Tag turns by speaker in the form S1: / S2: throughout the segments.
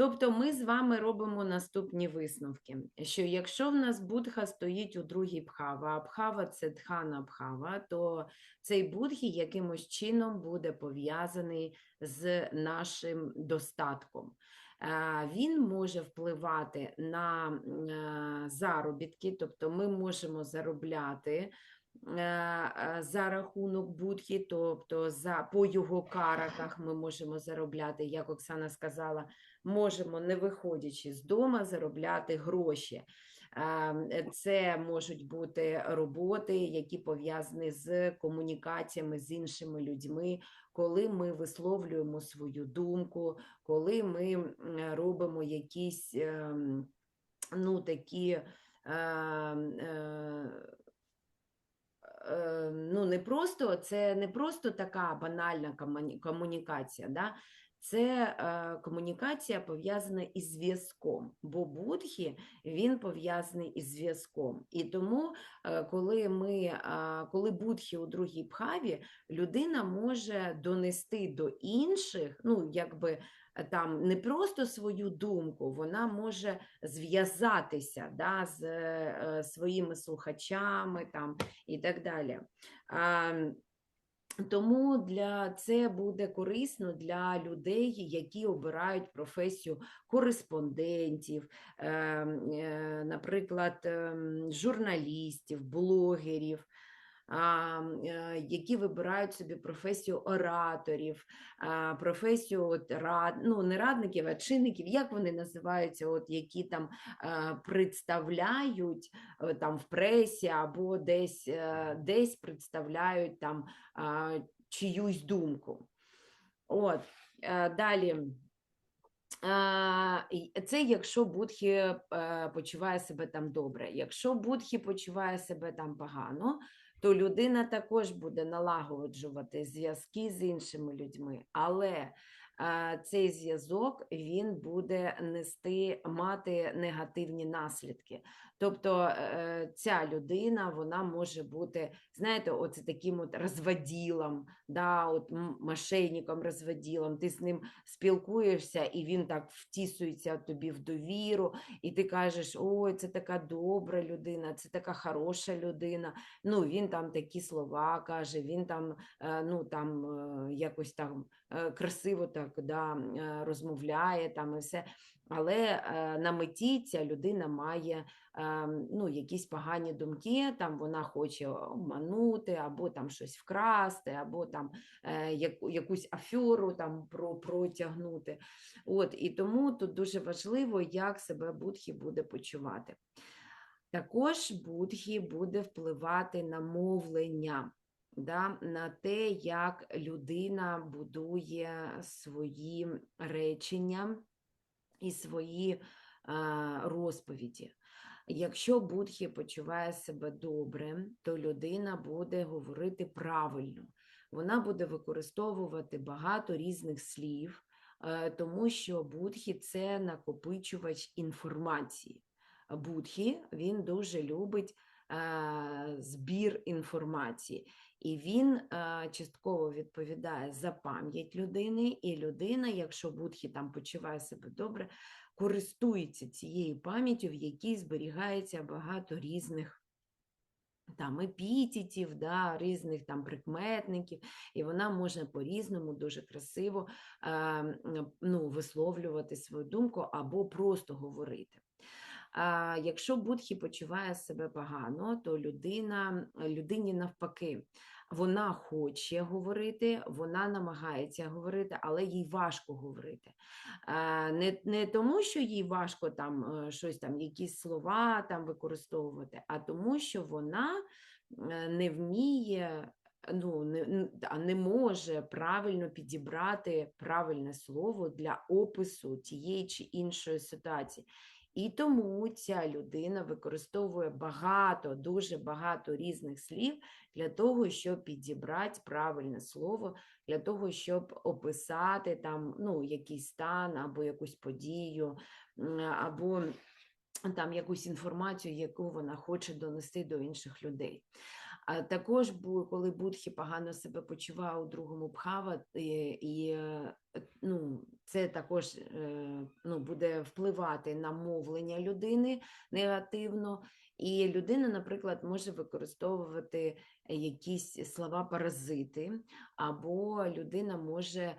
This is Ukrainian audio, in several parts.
S1: Тобто ми з вами робимо наступні висновки: що якщо в нас будха стоїть у другій бхава, а бхава це дхана бхава, то цей будхі якимось чином буде пов'язаний з нашим достатком. Е, Він може впливати на е, заробітки, тобто ми можемо заробляти за рахунок будхі, тобто за, по його караках ми можемо заробляти, як Оксана сказала, можемо, не виходячи з дому, заробляти гроші. Е, Це можуть бути роботи, які пов'язані з комунікаціями з іншими людьми, коли ми висловлюємо свою думку, коли ми робимо якісь ем, ну, такі. Е, ну, не просто, це не просто така банальна комунікація, да? це е, комунікація пов'язана із зв'язком, бо будхі він пов'язаний із зв'язком. І тому, е, коли ми, е, коли будхі у другій бхаві, людина може донести до інших, ну, якби там не просто свою думку, вона може зв'язатися да, з е, своїми слухачами там, і так далі. А, тому для це буде корисно для людей, які обирають професію кореспондентів, е, е, наприклад, ем, журналістів, блогерів. Які вибирають собі професію ораторів, професію от рад, ну не радників, а чинників, як вони називаються, от які там представляють е, там в пресі або десь, е, десь представляють там чиюсь думку. От, е, далі. Це якщо Будхі почуває себе там добре. Якщо Будхі почуває себе там погано, то людина також буде налагоджувати зв'язки з іншими людьми. Але цей зв'язок він буде нести мати негативні наслідки. Тобто е, ця людина вона може бути, знаєте, оце таким от розводілом, да, от мошенником, розводілом. Ти з ним спілкуєшся, і він так втісується тобі в довіру, і ти кажеш, ой, це така добра людина, це така хороша людина. Ну, він там такі слова каже, він там, е, ну, там е, якось там красиво так да, е, розмовляє там і все. Але е, на меті ця людина має е, ну, якісь погані думки, там вона хоче обманути, або там щось вкрасти, або там е, якусь аферу там протягнути. От, і тому тут дуже важливо, як себе Будхі буде почувати. Також Будхі буде впливати на мовлення, да, на те, як людина будує свої речення і свої розповіді. Якщо Будхі почуває себе добре, то людина буде говорити правильно. Вона буде використовувати багато різних слів, е, тому що Будхі це накопичувач інформації. Будхі він дуже любить е, збір інформації, і він е, частково відповідає за пам'ять людини, і людина, якщо Будхі там почуває себе добре, користується цією пам'яттю, в якій зберігається багато різних там епітетів, да, різних там прикметників, і вона може по-різному дуже красиво е, ну, висловлювати свою думку або просто говорити. Якщо Будхі почуває себе погано, то людина, людині навпаки, вона хоче говорити, вона намагається говорити, але їй важко говорити. Не, не тому, що їй важко там е, щось там, якісь слова там використовувати, а тому, що вона е, не вміє. Ну, не, не може правильно підібрати правильне слово для опису тієї чи іншої ситуації. І тому ця людина використовує багато, дуже багато різних слів для того, щоб підібрати правильне слово, для того, щоб описати там ну, якийсь стан або якусь подію, або там якусь інформацію, яку вона хоче донести до інших людей. А також, коли Будхі погано себе почуває у другому бхава, і, е, це також е, ну, буде впливати на мовлення людини негативно. І людина, наприклад, може використовувати якісь слова паразити, або людина може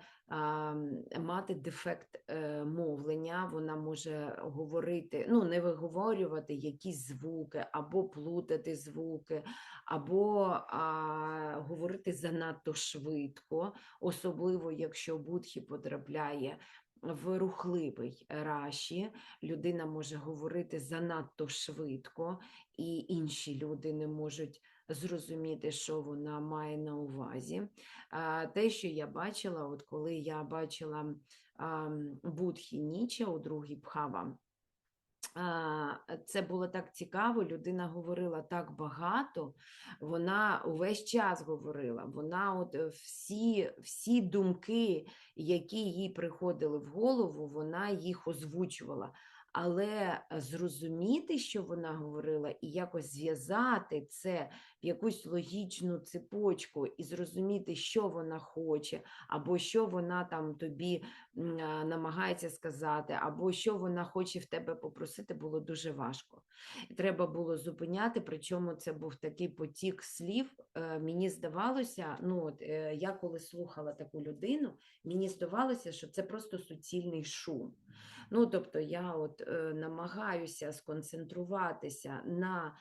S1: мати дефект е, мовлення, вона може говорити, ну, не виговорювати якісь звуки, або плутати звуки, або а, говорити занадто швидко, особливо якщо будхі потрапляє в рухливий раші, людина може говорити занадто швидко, і інші люди не можуть зрозуміти, що вона має на увазі. Те, що я бачила, от коли я бачила Будхі Ніча у другій Бхава, а, це було так цікаво, людина говорила так багато, вона увесь час говорила, вона от е, всі, всі думки, які їй приходили в голову, вона їх озвучувала. Але е, зрозуміти, що вона говорила, і якось зв'язати це якусь логічну цепочку і зрозуміти, що вона хоче, або що вона там тобі намагається сказати, або що вона хоче в тебе попросити, було дуже важко. Треба було зупиняти, причому це був такий потік слів. Е, Мені здавалося, ну от е, я коли слухала таку людину, мені здавалося, що це просто суцільний шум. Ну, тобто я от е, намагаюся сконцентруватися на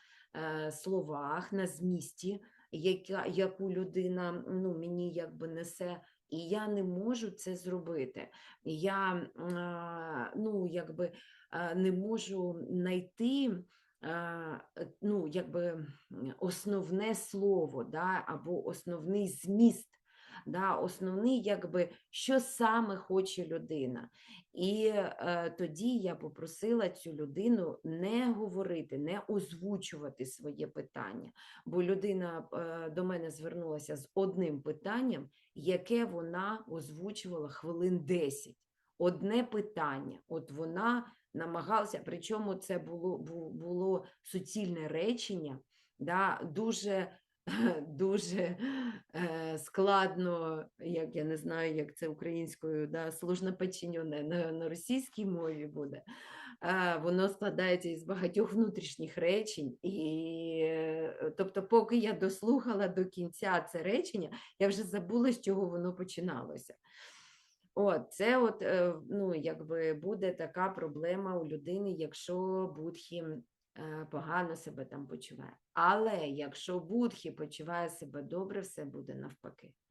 S1: словах, на змісті, яка, яку людина ну, мені якби несе, і я не можу це зробити. Я ну, якби, не можу знайти ну, якби, основне слово да, або основний зміст. Да, основний, якби, що саме хоче людина. І е, тоді я попросила цю людину не говорити, не озвучувати своє питання, бо людина е, до мене звернулася з одним питанням, яке вона озвучувала хвилин 10. Одне питання. От вона намагалася, причому це було, бу- було суцільне речення, да, дуже дуже е, складно, як я не знаю, як це українською, да, сложно підчинене на, на російській мові буде. Воно складається із багатьох внутрішніх речень, і е, тобто, поки я дослухала до кінця це речення, я вже забула, з чого воно починалося. От, це от, е, ну, якби буде така проблема у людини, якщо Будхі е, погано себе там почуває. Але якщо Будхі почуває себе добре, все буде навпаки.